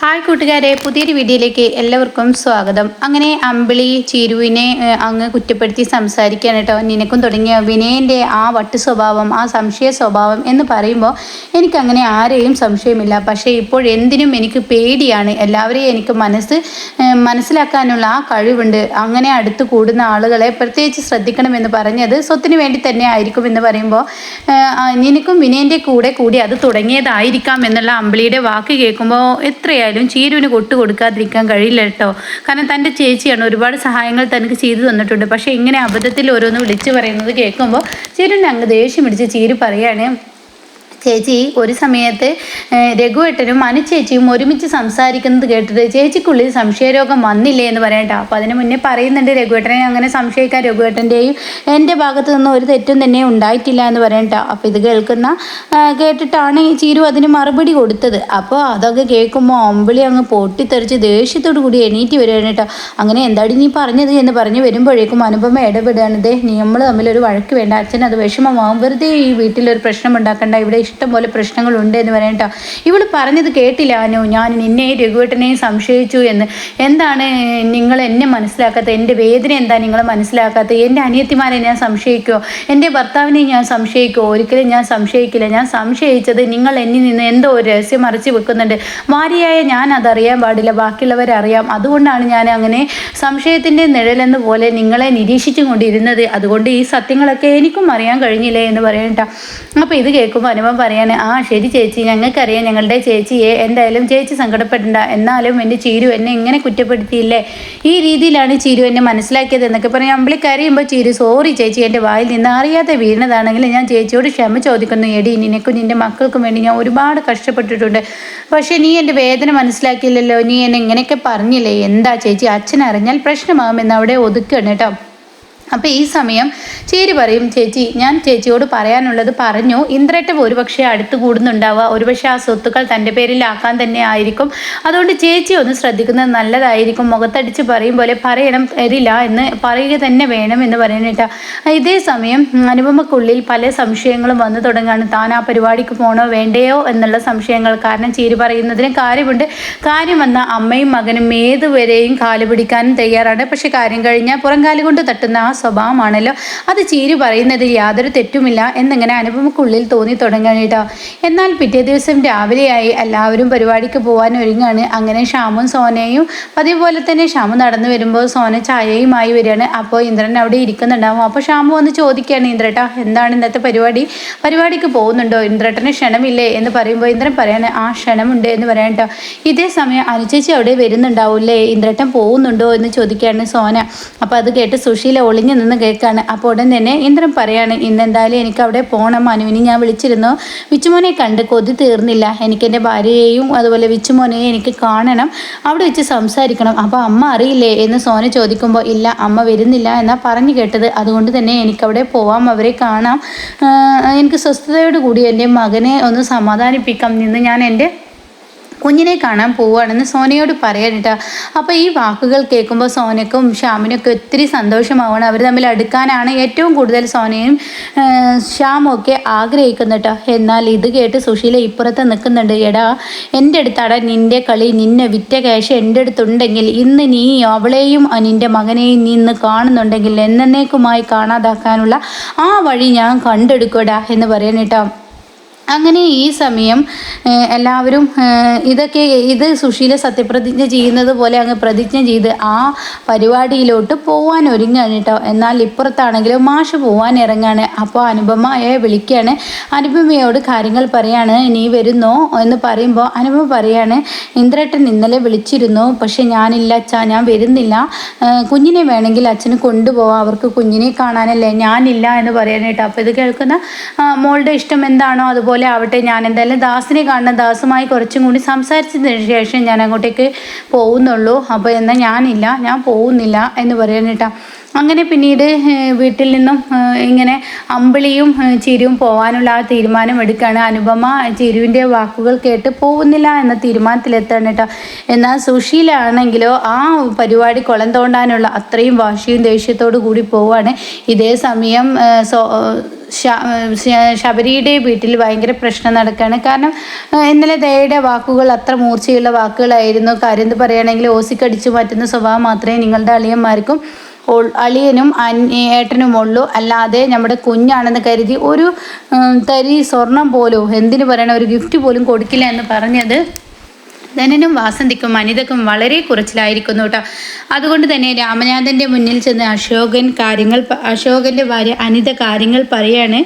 Hi കൂട്ടുകാരെ പുതിയൊരു വീഡിയോയിലേക്ക് എല്ലാവർക്കും സ്വാഗതം. അങ്ങനെ അമ്പിളി ചീരുവിനെ അങ്ങ് കുറ്റപ്പെടുത്തി സംസാരിക്കുകയാണ് കേട്ടോ. നിനക്കും തുടങ്ങിയ വിനയന്റെ ആ വട്ട് സ്വഭാവം ആ സംശയ സ്വഭാവം എന്ന് പറയുമ്പോൾ എനിക്കങ്ങനെ ആരെയും സംശയമില്ല. പക്ഷേ ഇപ്പോൾ എന്തിനും എനിക്ക് പേടിയാണ്. എല്ലാവരെയും എനിക്ക് മനസ്സ് മനസ്സിലാക്കാനുള്ള ആ കഴിവുണ്ട്. അങ്ങനെ അടുത്ത് കൂടുന്ന ആളുകളെ പ്രത്യേകിച്ച് ശ്രദ്ധിക്കണമെന്ന് പറഞ്ഞത് സ്വത്തിന് വേണ്ടി തന്നെ ആയിരിക്കും എന്ന് പറയുമ്പോൾ നിനക്കും വിനയന്റെ കൂടെ കൂടി അത് തുടങ്ങിയതായിരിക്കാം എന്നുള്ള അമ്പിളിയുടെ വാക്ക് കേൾക്കുമ്പോൾ എത്രയാ എന്തായാലും ചീരുവിന് കൊട്ടു കൊടുക്കാതിരിക്കാൻ കഴിയില്ല കേട്ടോ. കാരണം തന്റെ ചേച്ചിയാണ് ഒരുപാട് സഹായങ്ങൾ തനിക്ക് ചെയ്തു തന്നിട്ടുണ്ട്. പക്ഷേ ഇങ്ങനെ അബദ്ധത്തിൽ ഓരോന്ന് വിളിച്ചു പറയുന്നത് കേൾക്കുമ്പോൾ ചീരുവിനെ അങ്ങ് ദേഷ്യം പിടിച്ച് ചീരു പറയാണ് ചേച്ചി ഒരു സമയത്ത് രഘുവേട്ടനും അനുചേച്ചിയും ഒരുമിച്ച് സംസാരിക്കുന്നത് കേട്ടിട്ട് ചേച്ചിക്കുള്ളിൽ സംശയരോഗം വന്നില്ലേ എന്ന് പറയണ്ട. അപ്പോൾ അതിന് മുന്നേ പറയുന്നുണ്ട് രഘുവേട്ടനെ അങ്ങനെ സംശയിക്കാൻ രഘുവേട്ടന്റെയും എന്റെ ഭാഗത്തു നിന്ന് ഒരു തെറ്റും തന്നെ ഉണ്ടായിട്ടില്ല എന്ന് പറയണ്ട. അപ്പോൾ ഇത് കേൾക്കുന്ന കേട്ടിട്ടാണ് ഈ ചീരു അതിന് മറുപടി കൊടുത്തത്. അപ്പോൾ അതൊക്കെ കേൾക്കുമ്പോൾ അമ്പിളി അങ്ങ് പൊട്ടിത്തെറിച്ച് ദേഷ്യത്തോടു കൂടി എണീറ്റ് വരികയാണ് കേട്ടോ. അങ്ങനെ എന്താടി നീ പറഞ്ഞത്? എന്ന് പറഞ്ഞ് വരുമ്പോഴേക്കും അനുപമ ഇടപെടുകയാണ്. ദേ നമ്മൾ തമ്മിൽ ഒരു വഴക്ക് വേണ്ട. അച്ഛൻ അത് വിഷമമാവും. വെറുതെ ഈ വീട്ടിലൊരു പ്രശ്നം ഉണ്ടാക്കണ്ട. ഇവിടെ പോലെ പ്രശ്നങ്ങളുണ്ട് എന്ന് പറയട്ടോ ഇവൾ പറഞ്ഞത് കേട്ടില്ല അനു. ഞാൻ നിന്നെയും രഘുവേട്ടനെയും സംശയിച്ചു എന്ന്. എന്താണ് നിങ്ങൾ എന്നെ മനസ്സിലാക്കാത്ത? എന്റെ വേദന എന്താ നിങ്ങൾ മനസ്സിലാക്കാത്ത? എന്റെ അനിയത്തിമാരെ ഞാൻ സംശയിക്കുമോ എന്റെ ഭർത്താവിനെ ഞാൻ സംശയിക്കുമോ ഒരിക്കലും ഞാൻ സംശയിക്കില്ല. ഞാൻ സംശയിച്ചത് നിങ്ങൾ എന്നിൽ നിന്ന് എന്തോ ഒരു രഹസ്യം മറിച്ച് വെക്കുന്നുണ്ട്. ഭാര്യയായ ഞാൻ അതറിയാൻ പാടില്ല. ബാക്കിയുള്ളവർ അറിയാം. അതുകൊണ്ടാണ് ഞാൻ അങ്ങനെ സംശയത്തിന്റെ നിഴലെന്ന പോലെ നിങ്ങളെ നിരീക്ഷിച്ചു കൊണ്ടിരുന്നത്. അതുകൊണ്ട് ഈ സത്യങ്ങളൊക്കെ എനിക്കും അറിയാൻ കഴിഞ്ഞില്ലേ എന്ന് പറയണ്ട അപ്പോൾ ഇത് കേൾക്കുമ്പോൾ അനുഭവം പറയാണ് ആ ശരി ചേച്ചി ഞങ്ങൾക്കറിയാം ഞങ്ങളുടെ ചേച്ചിയെ എന്തായാലും ചേച്ചി സങ്കടപ്പെടണ്ട. എന്നാലും എന്റെ ചീരു എന്നെ ഇങ്ങനെ കുറ്റപ്പെടുത്തിയില്ലേ? ഈ രീതിയിലാണ് ചീരു എന്നെ മനസ്സിലാക്കിയത് എന്നൊക്കെ പറയാം അമ്പിളി കരയുമ്പോൾ ചീരു സോറി ചേച്ചി എന്റെ വായിൽ നിന്ന് അറിയാതെ വീണതാണെങ്കിൽ ഞാൻ ചേച്ചിയോട് ക്ഷമ ചോദിക്കുന്നു. എടി നിനക്കും നിന്റെ മക്കൾക്കും വേണ്ടി ഞാൻ ഒരുപാട് കഷ്ടപ്പെട്ടിട്ടുണ്ട്. പക്ഷേ നീ എന്റെ വേദന മനസ്സിലാക്കിയില്ലല്ലോ. നീ എന്നെ ഇങ്ങനെയൊക്കെ പറഞ്ഞില്ലേ? എന്താ ചേച്ചി അച്ഛൻ അറിഞ്ഞാൽ പ്രശ്നമാകുമെന്ന് അവിടെ ഒതുക്കുകയാണ് കേട്ടോ. അപ്പോൾ ഈ സമയം ചേരി പറയും ചേച്ചി ഞാൻ ചേച്ചിയോട് പറയാനുള്ളത് പറഞ്ഞു. ഇന്ദ്രേട്ട ഒരുപക്ഷെ അടുത്ത് കൂടുന്നുണ്ടാവുക. ഒരുപക്ഷെ ആ സ്വത്തുക്കൾ തന്റെ പേരിലാക്കാൻ തന്നെ ആയിരിക്കും. അതുകൊണ്ട് ചേച്ചി ഒന്ന് ശ്രദ്ധിക്കുന്നത് നല്ലതായിരിക്കും. മുഖത്തടിച്ച് പറയും പോലെ പറയണം തരില്ല എന്ന് പറയുക തന്നെ വേണം എന്ന് പറയുന്നിട്ട ഇതേ സമയം അനുപമക്കുള്ളിൽ പല സംശയങ്ങളും വന്നു തുടങ്ങുകയാണ് താൻ ആ പരിപാടിക്ക് പോകണോ വേണ്ടയോ എന്നുള്ള സംശയങ്ങൾ. കാരണം ചേരി പറയുന്നതിന് കാര്യമുണ്ട്. കാര്യം വന്ന അമ്മയും മകനും ഏതുവരെയും കാൽ പിടിക്കാനും തയ്യാറാണ്. പക്ഷേ കാര്യം കഴിഞ്ഞാൽ പുറം കാലുകൊണ്ട് തട്ടുന്ന ആ സ്വഭാവമാണല്ലോ. അത് ചീരി പറയുന്നതിൽ യാതൊരു തെറ്റുമില്ല എന്നിങ്ങനെ അനുപമക്കുള്ളിൽ തോന്നി തുടങ്ങാനിട്ടോ എന്നാൽ പിറ്റേ ദിവസം രാവിലെയായി എല്ലാവരും പരിപാടിക്ക് പോകാൻ ഒരുങ്ങാണ്. അങ്ങനെ ഷാമും സോനയും പതിവ് തന്നെ ഷാമു നടന്നു വരുമ്പോൾ സോന ചായയുമായി വരികയാണ്. അപ്പോൾ ഇന്ദ്രൻ അവിടെ ഇരിക്കുന്നുണ്ടാവും. അപ്പോൾ ഷാമു വന്ന് ചോദിക്കുകയാണ് ഇന്ദ്രട്ട എന്താണ് ഇന്നത്തെ പരിപാടി? പരിപാടിക്ക് പോകുന്നുണ്ടോ? ഇന്ദ്രട്ടന് ക്ഷണമില്ലേ? എന്ന് പറയുമ്പോൾ ഇന്ദ്രൻ പറയാണ് ആ ക്ഷണമുണ്ട് എന്ന് പറയാൻ കേട്ടോ. ഇതേ സമയം അനുചേച്ചി അവിടെ വരുന്നുണ്ടാവില്ലേ? ഇന്ദ്രട്ടൻ പോകുന്നുണ്ടോ? എന്ന് ചോദിക്കുകയാണ് സോന. അപ്പോൾ അത് കേട്ട് സുശീല ഒളിഞ്ഞ് ഒളിഞ്ഞു നിന്ന് കേൾക്കുകയാണ് അപ്പോൾ ഉടൻ തന്നെ ഇന്ദ്രൻ പറയാണ് ഇന്നെന്തായാലും എനിക്ക് അവിടെ പോകണം മനുവിനെ ഞാൻ വിളിച്ചിരുന്നു. വിച്ചുമോനെ കണ്ട് കൊതി തീർന്നില്ല. എനിക്ക് എന്റെ ഭാര്യയെയും അതുപോലെ വിച്ചുമോനെയും എനിക്ക് കാണണം. അവിടെ വെച്ച് സംസാരിക്കണം. അപ്പോൾ അമ്മ അറിയില്ലേ? എന്ന് സോന ചോദിക്കുമ്പോൾ ഇല്ല അമ്മ വരുന്നില്ല എന്നാ പറഞ്ഞു കേട്ടത്. അതുകൊണ്ട് തന്നെ എനിക്കവിടെ പോവാം അവരെ കാണാം. എനിക്ക് സ്വസ്ഥതയോട് കൂടി എന്റെ മകനെ ഒന്ന് സമാധാനിപ്പിക്കാം. നിന്ന് ഞാൻ എന്റെ കുഞ്ഞിനെ കാണാൻ പോവുകയാണെന്ന് സോനയോട് പറയാനിട്ട. അപ്പോൾ ഈ വാക്കുകൾ കേൾക്കുമ്പോൾ സോനക്കും ശ്യാമിനൊക്കെ ഒത്തിരി സന്തോഷമാവണം അവർ തമ്മിൽ അടുക്കാനാണ് ഏറ്റവും കൂടുതൽ സോനയും ശ്യാമും ഒക്കെ ആഗ്രഹിക്കുന്നുട്ടോ. എന്നാൽ ഇത് കേട്ട് സുശീല ഇപ്പുറത്ത് നിൽക്കുന്നുണ്ട്. എടാ എന്റെ അടുത്താടാ നിന്റെ കളി. നിന്നെ വിറ്റ ക്യാഷ് എന്റെ അടുത്തുണ്ടെങ്കിൽ ഇന്ന് നീ അവളെയും നിന്റെ മകനെയും നിന്ന് കാണുന്നുണ്ടെങ്കിൽ എന്നേക്കുമായി കാണാതാക്കാനുള്ള ആ വഴി ഞാൻ കണ്ടെടുക്കടാ എന്ന് പറയാനിട്ടോ. അങ്ങനെ ഈ സമയം എല്ലാവരും ഇതൊക്കെ ഇത് സുശീല സത്യപ്രതിജ്ഞ ചെയ്യുന്നത് പോലെ അങ്ങ് പ്രതിജ്ഞ ചെയ്ത് ആ പരിപാടിയിലോട്ട് പോവാൻ ഒരുങ്ങാണ് കേട്ടോ എന്നാൽ ഇപ്പുറത്താണെങ്കിലും മാഷ് പോവാൻ ഇറങ്ങാണ്. അപ്പോൾ അനുപമയെ വിളിക്കുകയാണ് അനുപമയോട് കാര്യങ്ങൾ പറയാണ്. നീ വരുന്നോ? എന്ന് പറയുമ്പോൾ അനുപമ പറയാണ് ഇന്ദ്രേട്ടൻ ഇന്നലെ വിളിച്ചിരുന്നു. പക്ഷെ ഞാനില്ല അച്ഛാ ഞാൻ വരുന്നില്ല. കുഞ്ഞിനെ വേണമെങ്കിൽ അച്ഛന് കൊണ്ടുപോകാം അവർക്ക് കുഞ്ഞിനെ കാണാനല്ലേ ഞാനില്ല എന്ന് പറയാനായിട്ട് അപ്പോൾ ഇത് കേൾക്കുന്ന മോളുടെ ഇഷ്ടം എന്താണോ അതുപോലെ പോലെ ആവട്ടെ. ഞാൻ എന്തായാലും ദാസിനെ കാണുന്ന ദാസുമായി കുറച്ചും കൂടി സംസാരിച്ചതിന് ശേഷം ഞാൻ അങ്ങോട്ടേക്ക് പോകുന്നുള്ളൂ. അപ്പോൾ എന്നാൽ ഞാനില്ല. ഞാൻ പോകുന്നില്ല എന്ന് പറയാനിട്ടാ അങ്ങനെ പിന്നീട് വീട്ടിൽ നിന്നും ഇങ്ങനെ അമ്പിളിയും ചിരുവും പോകാനുള്ള ആ തീരുമാനം എടുക്കുകയാണ്. അനുപമ ചിരുവിന്റെ വാക്കുകൾ കേട്ട് പോകുന്നില്ല എന്ന തീരുമാനത്തിലെത്താണ് കേട്ടോ. എന്നാൽ സുശീലാണെങ്കിലോ ആ പരിപാടി കുളം തോണ്ടാനുള്ള അത്രയും വാശിയും ദേഷ്യത്തോടു കൂടി പോവാണ്. ഇതേ സമയം ശബരിയുടെ വീട്ടിൽ ഭയങ്കര പ്രശ്നം നടക്കുകയാണ് കാരണം ഇന്നലെ ദയയുടെ വാക്കുകൾ അത്ര മൂർച്ചയുള്ള വാക്കുകളായിരുന്നു. കാര്യം എന്ത് പറയുകയാണെങ്കിൽ ഓസിക്കടിച്ചു മാറ്റുന്ന സ്വഭാവം മാത്രമേ നിങ്ങളുടെ അളിയന്മാർക്കും അളിയനും ഏട്ടനും ഉള്ളൂ. അല്ലാതെ നമ്മുടെ കുഞ്ഞാണെന്ന് കരുതി ഒരു തരി സ്വർണം പോലും എന്തിനു പറയണ ഒരു ഗിഫ്റ്റ് പോലും കൊടുക്കില്ല എന്ന് പറഞ്ഞത് ധനനും വാസന്തിക്കും അനിതക്കും വളരെ കുറച്ചിലായിരിക്കുന്നു കേട്ടോ. അതുകൊണ്ട് തന്നെ രാമനാഥന്റെ മുന്നിൽ ചെന്ന് അശോകൻ കാര്യങ്ങൾ അശോകന്റെ ഭാര്യ അനിത കാര്യങ്ങൾ പറയാണ്.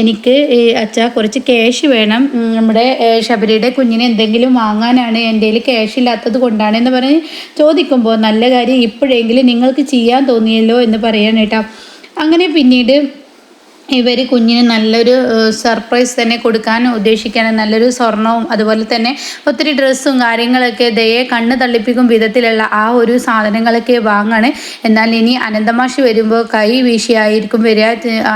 എനിക്ക് അച്ഛ കുറച്ച് ക്യാഷ് വേണം. നമ്മുടെ ശബരിയുടെ കുഞ്ഞിന് എന്തെങ്കിലും വാങ്ങാനാണ് എന്റെ കയ്യിൽ ക്യാഷ് ഇല്ലാത്തത് കൊണ്ടാണ് എന്ന് പറഞ്ഞ് ചോദിക്കുമ്പോൾ നല്ല കാര്യം ഇപ്പോഴെങ്കിലും നിങ്ങൾക്ക് ചെയ്യാൻ തോന്നിയല്ലോ എന്ന് പറയാണ് കേട്ടോ. അങ്ങനെ പിന്നീട് ഇവർ കുഞ്ഞിന് നല്ലൊരു സർപ്രൈസ് തന്നെ കൊടുക്കാൻ ഉദ്ദേശിക്കുകയാണ് നല്ലൊരു സ്വർണവും അതുപോലെ തന്നെ ഒത്തിരി ഡ്രസ്സും കാര്യങ്ങളൊക്കെ ദയെ കണ്ണ് തള്ളിപ്പിക്കും വിധത്തിലുള്ള ആ ഒരു സാധനങ്ങളൊക്കെ വാങ്ങാണ്. എന്നാൽ ഇനി അനന്തമാഷി വരുമ്പോൾ കൈ വീശിയായിരിക്കും വരിക.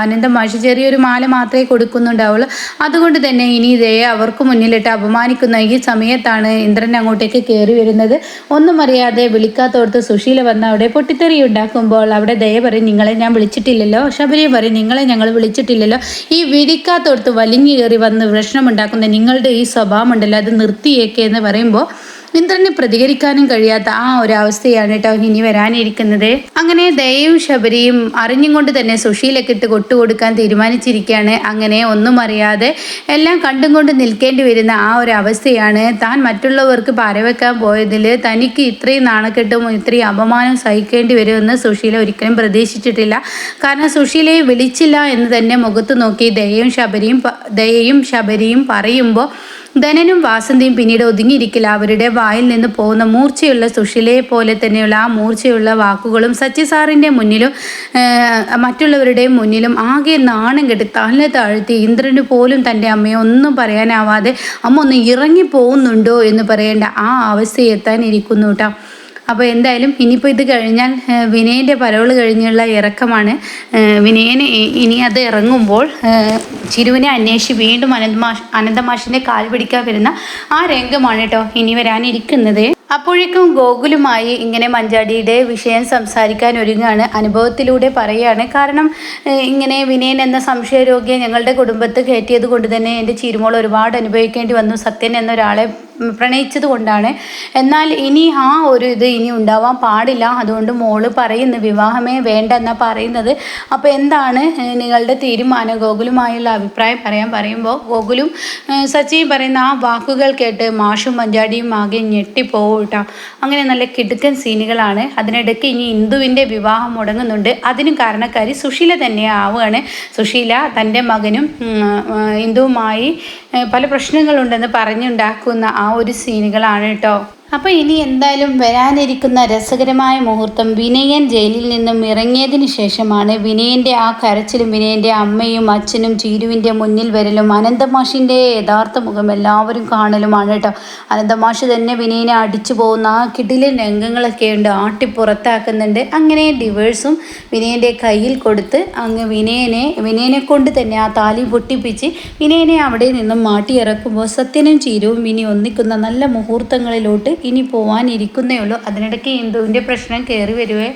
അനന്തമാഷി ചെറിയൊരു മാല മാത്രമേ കൊടുക്കുന്നുണ്ടാവുള്ളൂ. അതുകൊണ്ട് തന്നെ ഇനി ദയെ അവർക്ക് മുന്നിലിട്ട് അപമാനിക്കുന്ന ഈ സമയത്താണ് ഇന്ദ്രൻ അങ്ങോട്ടേക്ക് കയറി വരുന്നത്. ഒന്നും അറിയാതെ വിളിക്കാത്തോടത്ത് സുശീല വന്ന് അവിടെ പൊട്ടിത്തെറി ഉണ്ടാക്കുമ്പോൾ അവിടെ ദയ പറയും നിങ്ങളെ ഞാൻ വിളിച്ചിട്ടില്ലല്ലോ. ശബരി പറയും നിങ്ങളെ ഞങ്ങൾ വിളിച്ചിട്ടില്ലല്ലോ. ഈ വിരിക്കാത്തോടത്ത് വലിഞ്ഞു കയറി വന്ന് പ്രശ്നമുണ്ടാക്കുന്ന നിങ്ങളുടെ ഈ സ്വഭാവമുണ്ടല്ലോ അത് നിർത്തിയേക്കെ എന്ന് പറയുമ്പോൾ ഇന്ദ്രന് പ്രതികരിക്കാനും കഴിയാത്ത ആ ഒരു അവസ്ഥയാണ് കേട്ടോ ഇനി വരാനിരിക്കുന്നത്. അങ്ങനെ ദയയും ശബരിയും അറിഞ്ഞും കൊണ്ട് തന്നെ സുശീലൊക്കെ ഇട്ട് കൊട്ടുകൊടുക്കാൻ തീരുമാനിച്ചിരിക്കുകയാണ്. അങ്ങനെ ഒന്നും അറിയാതെ എല്ലാം കണ്ടും കൊണ്ട് നിൽക്കേണ്ടി വരുന്ന ആ ഒരു അവസ്ഥയാണ് താൻ മറ്റുള്ളവർക്ക് പരവെക്കാൻ പോയതിൽ തനിക്ക് ഇത്രയും നാണക്കെട്ടും ഇത്രയും അപമാനം സഹിക്കേണ്ടി വരുമെന്ന് സുശീല ഒരിക്കലും പ്രതീക്ഷിച്ചിട്ടില്ല. കാരണം സുശീലയെ വിളിച്ചില്ല എന്ന് തന്നെ മുഖത്ത് നോക്കി ദയയും ശബരിയും ദയയും ശബരിയും പറയുമ്പോൾ ധനനും വാസന്തിയും പിന്നീട് ഒതുങ്ങിയിരിക്കില്ല അവരുടെ വായിൽ നിന്ന് പോകുന്ന മൂർച്ചയുള്ള സുഷിലയെ പോലെ തന്നെയുള്ള ആ മൂർച്ചയുള്ള വാക്കുകളും സച്ചി സാറിന്റെ മുന്നിലും മറ്റുള്ളവരുടെ മുന്നിലും ആകെ നാണം കെട്ടി തല താഴ്ത്തി ഇന്ദ്രന് പോലും തന്റെ അമ്മയെ ഒന്നും പറയാനാവാതെ അമ്മ ഒന്ന് ഇറങ്ങി പോകുന്നുണ്ടോ എന്ന് പറയേണ്ട ആ അവസ്ഥയെത്താനിരിക്കുന്നു കേട്ടോ അപ്പോൾ എന്തായാലും ഇനിയിപ്പോൾ ഇത് കഴിഞ്ഞാൽ വിനയന്റെ പരവൾ കഴിഞ്ഞുള്ള ഇറക്കമാണ്. വിനയന് ഇനി അത് ഇറങ്ങുമ്പോൾ ചിരുവിനെ അന്വേഷിച്ച് വീണ്ടും അനന്തമാഷ് അനന്തമാഷിന്റെ കാൽ പിടിക്കാൻ വരുന്ന ആ രംഗമാണ് കേട്ടോ ഇനി വരാനിരിക്കുന്നത്. അപ്പോഴേക്കും ഗോകുലുമായി ഇങ്ങനെ മഞ്ചാടിയുടെ വിഷയം സംസാരിക്കാൻ ഒരുങ്ങാണ്. അനുഭവത്തിലൂടെ പറയുകയാണ് കാരണം ഇങ്ങനെ വിനയൻ എന്ന സംശയരോഗിയെ ഞങ്ങളുടെ കുടുംബത്ത് കയറ്റിയത് കൊണ്ട് തന്നെ എന്റെ ചീരുമോൾ ഒരുപാട് അനുഭവിക്കേണ്ടി വന്നു. സത്യൻ എന്നൊരാളെ പ്രണയിച്ചത് കൊണ്ടാണ്. എന്നാൽ ഇനി ആ ഒരു ഇത് ഇനി ഉണ്ടാവാൻ പാടില്ല. അതുകൊണ്ട് മോൾ പറയുന്നു വിവാഹമേ വേണ്ട എന്നാ പറയുന്നത്. അപ്പോൾ എന്താണ് നിങ്ങളുടെ തീരുമാനം? ഗോകുലുമായുള്ള അഭിപ്രായം പറയാൻ പറയുമ്പോൾ ഗോകുലും സച്ചിയും പറയുന്ന ആ വാക്കുകൾ കേട്ട് മാഷും മഞ്ചാടിയും ആകെ ഞെട്ടിപ്പോവും കേട്ടോ അങ്ങനെ നല്ല കിടുക്കൻ സീനുകളാണ്. അതിനിടയ്ക്ക് ഇനി ഇന്ദുവിന്റെ വിവാഹം മുടങ്ങുന്നുണ്ട്. അതിനും കാരണക്കാരി സുശീല തന്നെ ആവുകയാണ്. സുശീല തന്റെ മകനും ഇന്ദുവുമായി പല പ്രശ്നങ്ങളുണ്ടെന്ന് പറഞ്ഞുണ്ടാക്കുന്ന ആ ഒരു സീനുകളാണ് കേട്ടോ. അപ്പോൾ ഇനി എന്തായാലും വരാനിരിക്കുന്ന രസകരമായ മുഹൂർത്തം വിനയൻ ജയിലിൽ നിന്നും ഇറങ്ങിയതിന് ശേഷമാണ് വിനയന്റെ ആ കരച്ചിലും വിനയന്റെ അമ്മയും അച്ഛനും ചീരുവിന്റെ മുന്നിൽ വരലും അനന്തമാഷിന്റെ യഥാർത്ഥ മുഖം എല്ലാവരും കാണലുമാണ് കേട്ടോ. അനന്തമാഷ് തന്നെ വിനയനെ അടിച്ചു പോകുന്ന ആ കിടിലെ രംഗങ്ങളൊക്കെ ഉണ്ട് ആട്ടി പുറത്താക്കുന്നുണ്ട്. അങ്ങനെ ഡിവേഴ്സും വിനയന്റെ കയ്യിൽ കൊടുത്ത് അങ്ങ് വിനയനെ വിനയനെ കൊണ്ട് തന്നെ ആ താലി പൊട്ടിപ്പിച്ച് വിനയനെ അവിടെ നിന്നും മാട്ടിയിറക്കുമ്പോൾ സത്യനും ചീരുവും ഇനി ഒന്നിക്കുന്ന നല്ല മുഹൂർത്തങ്ങളിലോട്ട് ഇനി പോവാനിരിക്കുന്നേ ഉള്ളൂ. അതിനിടയ്ക്ക് ഹിന്ദുവിന്റെ പ്രശ്നം കയറി വരുവേ.